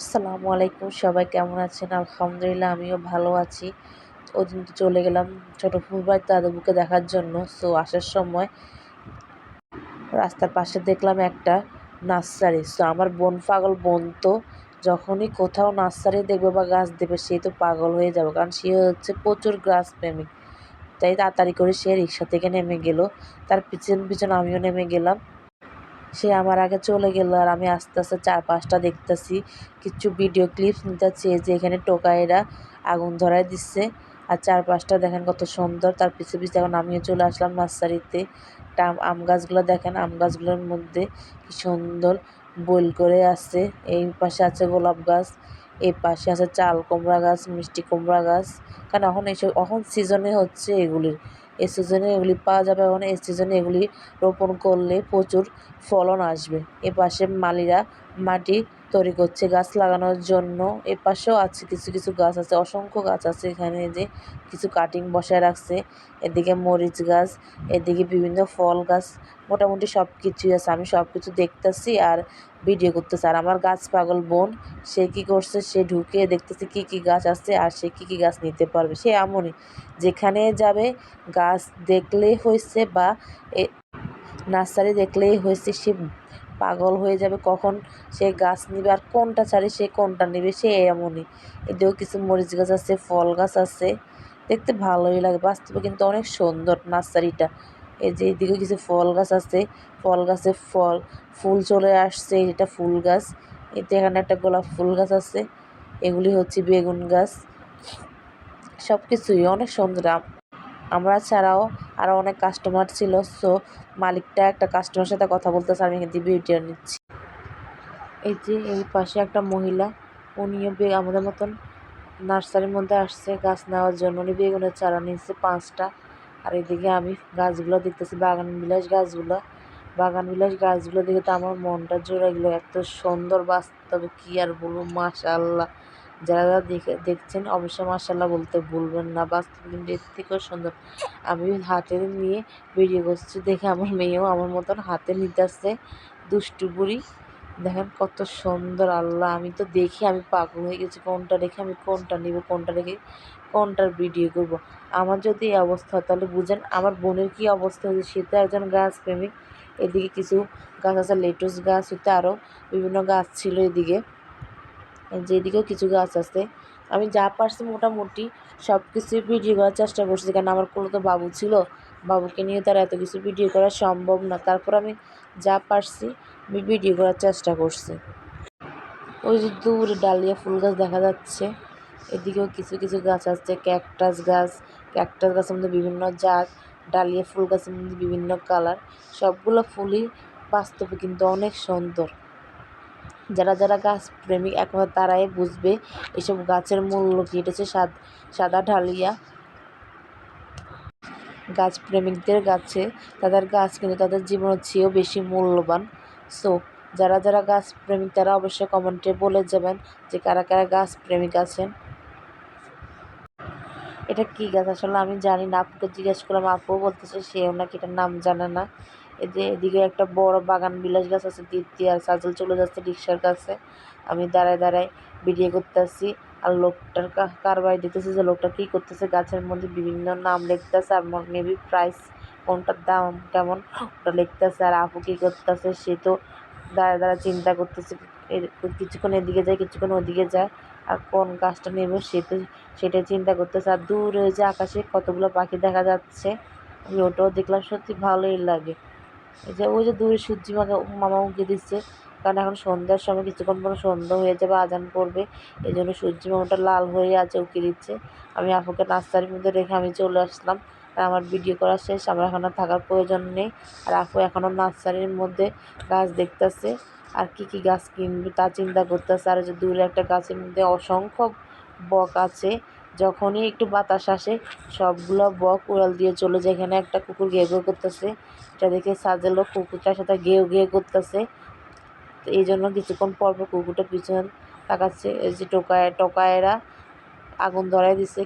আসসালামু আলাইকুম, সবাই কেমন আছেন? আলহামদুলিল্লাহ, আমিও ভালো আছি। ওই দিন তো চলে গেলাম ছোটো ফুলবাই দাদুবুকে দেখার জন্য। সো আসার সময় রাস্তার পাশে দেখলাম একটা নার্সারি। সো আমার বোন পাগল, বোন তো যখনই কোথাও নার্সারি দেখবে বা গাছ দেবে সে তো পাগল হয়ে যাবে। কারণ সে হচ্ছে প্রচুর গাছ প্রেমিক তাই তাড়াতাড়ি করে সে রিক্সা থেকে নেমে গেল। তার পিছন পিছন আমিও নেমে গেলাম। সে আমার আগে চলে গেল আর আমি আস্তে আস্তে চার পাঁচটা দেখতেছি। কিছু ভিডিও ক্লিপস নিতেছি যে এখানে টোকাইরা আগুন ধরায় দিচ্ছে। আর চার পাঁচটা দেখেন কত সুন্দর, তার পিছু পিছু এখন আমিও চলে আসলাম নার্সারিতে। আম গাছগুলো দেখেন, আম গাছগুলোর মধ্যে কি সুন্দর বইল করে আছে। এই পাশে আছে গোলাপ গাছ, এই পাশে আছে চাল কুমড়া গাছ, মিষ্টি কুমড়া গাছ। কারণ এখন এইসব এখন সিজনে হচ্ছে এগুলির। এই সিজনে এগুলি পাওয়া যাবে এবং এ সিজনে এগুলি রোপণ করলে প্রচুর ফলন আসবে। এপাশে পাশে মালিরা মাটি তৈরি করছে গাছ লাগানোর জন্য। এ পাশেও আছে কিছু কিছু গাছ আছে। অসংখ্য গাছ আছে এখানে যে কিছু কাটিং বসায় রাখছে। এদিকে মরিচ গাছ, এদিকে বিভিন্ন ফল গাছ, মোটামুটি সব কিছুই আছে। আমি সব কিছু দেখতেছি আর ভিডিও করতেছি। আর আমার গাছ পাগল বোন, সে কি করছে? সে ঢুকে দেখতেছে কি কি গাছ আছে আর সে কি কি গাছ নিতে পারবে। সে এমনই, যেখানে যাবে গাছ দেখলেই হয়েছে বা নার্সারি দেখলেই হয়েছে, সে পাগল হয়ে যাবে, কখন সে গাছ নিবে আর কোনটা ছাড়ে সে কোনটা নেবে, সে এমনই। এদিকেও কিছু মরিচ গাছ আছে, ফল গাছ আছে, দেখতে ভালোই লাগে, বাস্তবে কিন্তু অনেক সুন্দর নার্সারিটা। এই যে এদিকে কিছু ফল গাছ আছে, ফল গাছে ফল, ফুল চলে আসছে, এটা ফুল গাছ, এতে এখানে একটা গোলাপ ফুল গাছ আছে, এগুলি হচ্ছে বেগুন গাছ সব কিছুই অনেক সুন্দর। আমরা ছাড়াও আরও অনেক কাস্টমার ছিল সো মালিকটা একটা কাস্টমার সাথে কথা বলতেছে, আমি থেকে ভিডিও নিচ্ছি। এই যে এই পাশে একটা মহিলা, উনিও আমাদের মতন নার্সারির মধ্যে আসছে, গাছ নেওয়ার জন্য। উনি বেগুনের চারা নিয়েছে পাঁচটা। আর এদিকে আমি গাছগুলো দেখতেছি, বাগান বিলাস গাছগুলো। বাগান বিলাস গাছগুলো দেখে তো আমার মনটা জোড়া গেলো, এত সুন্দর বাস্তবে কী আর বলব মাশাল্লাহ যারা যারা দেখে, দেখছেন, অবশ্যই মাশাল্লাহ বলতে ভুলবেন না। বাস্তব কিন্তু এর থেকেও সুন্দর। আমি হাতে নিয়ে বেরিয়ে করছি, দেখে আমার মেয়েও আমার মতন হাতে নিতে আসছে। দুষ্টু বুড়ি। দেখেন কত সুন্দর, আল্লাহ, আমি তো দেখি, আমি পাগল হয়ে গেছি। কোনটা রেখে আমি কোনটা নিব, কোনটা রেখে কোনটার ভিডিও করব? আমার যদি এই অবস্থা হয়, তাহলে বুঝেন আমার বোনের কী অবস্থা হয়েছে? সে তো একজন গাছ প্রেমিক এদিকে কিছু গাছ আছে, লেটুস গাছ হইতে আরও বিভিন্ন গাছ ছিল এদিকে। যেদিকেও কিছু গাছ আছে। আমি যা পারছি মোটামুটি সব কিছুই ভিডিও করার চেষ্টা করছি। কারণ আমার কোনো তো বাবু ছিল, বাবুকে নিয়ে তার এত কিছু ভিডিও করা সম্ভব না। তারপর আমি যা পারছি, আমি ভিডিও করার চেষ্টা করছি। ওই যে দূরে ডালিয়া ফুল গাছ দেখা যাচ্ছে। এদিকেও কিছু কিছু গাছ আছে। ক্যাকটাস গাছ, ক্যাকটাস গাছের মধ্যে বিভিন্ন জাত, ডালিয়া ফুল গাছের মধ্যে বিভিন্ন কালার। সবগুলো ফুলই বাস্তবে কিন্তু অনেক সুন্দর। যারা যারা গাছ প্রেমিক একমাত্র তারাই বুঝবে এসব গাছের মূল্য কী। এটা হচ্ছে সাদা ঢালিয়া। গাছ প্রেমিকদের গাছে তাদের গাছ কিন্তু তাদের জীবনের চেয়েও বেশি মূল্যবান। সো যারা যারা গাছ প্রেমিক, তারা অবশ্যই কমেন্টে বলে যাবেন যে কারা কারা গাছ প্রেমিক আছেন। এটা কী গাছ? আসলে আমি জানি না আপুকে জিজ্ঞেস করলাম আপুও বলতেছে সেও নাকি এটার নাম জানে না। যে এদিকে একটা বড় বাগান, বিলাস গাছ আছে দীপ্তি আর সাজল চলে যাচ্ছে রিক্সার কাছে। আমি দাঁড়ায় দাঁড়ায় ভিডিও করতেছি। আর লোকটার কারবার দিতেছে যে লোকটা কী করতেছে, গাছের মধ্যে বিভিন্ন নাম লিখতেছে আর মেবি প্রাইস কোনটার দাম কেমন, ওটা লিখতেছে। আর আপু কী করতেছে, সে তো দাঁড়ায় দাঁড়ায় চিন্তা করতেছে। কিছুক্ষণ এদিকে যায়, কিছুক্ষণ ওদিকে যায়। আর কোন গাছটা নেবে, সে তো সেটাই চিন্তা করতেছে। আর দূরে যে আকাশে কতগুলো পাখি দেখা যাচ্ছে, আমি ওটাও দেখলাম, সত্যি ভালোই লাগে। এই যে ওই যে দূরে সূর্যি মাকে মামা উঁকে দিচ্ছে। কারণ এখন সন্ধ্যার সময় কিছুক্ষণ পর সন্ধ্যা হয়ে যাবে, আজান পড়বে। এই জন্য সূর্যি মামাটা লাল হয়ে আছে, উঁকে দিচ্ছে। আমি আপুকে নাস্তার মধ্যে রেখে আমি চলে আসলাম। আর আমার ভিডিও করা শেষ, আমার এখন আর থাকার প্রয়োজন নেই। আর আপু এখনও নার্সারির মধ্যে গাছ দেখতেছে। আর কি কি গাছ কিনবে তা চিন্তা করতেছে। আর যে দূরে একটা গাছের মধ্যে অসংখ্য বক আছে। যখনই একটু বাতাস আসে, সবগুলো বক উড়াল দিয়ে চলে যায়। এখানে একটা কুকুর ঘেউ ঘেউ করতেছে। এটা দেখে সাজেলো কুকুরটার সাথে ঘেউ ঘেউ করতেছে। এই জন্য কিছুক্ষণ পর পর কুকুরটা পিছনে তাকাচ্ছে। এই যে টোকায় টোকায়েরা আগুন ধরাই দিচ্ছে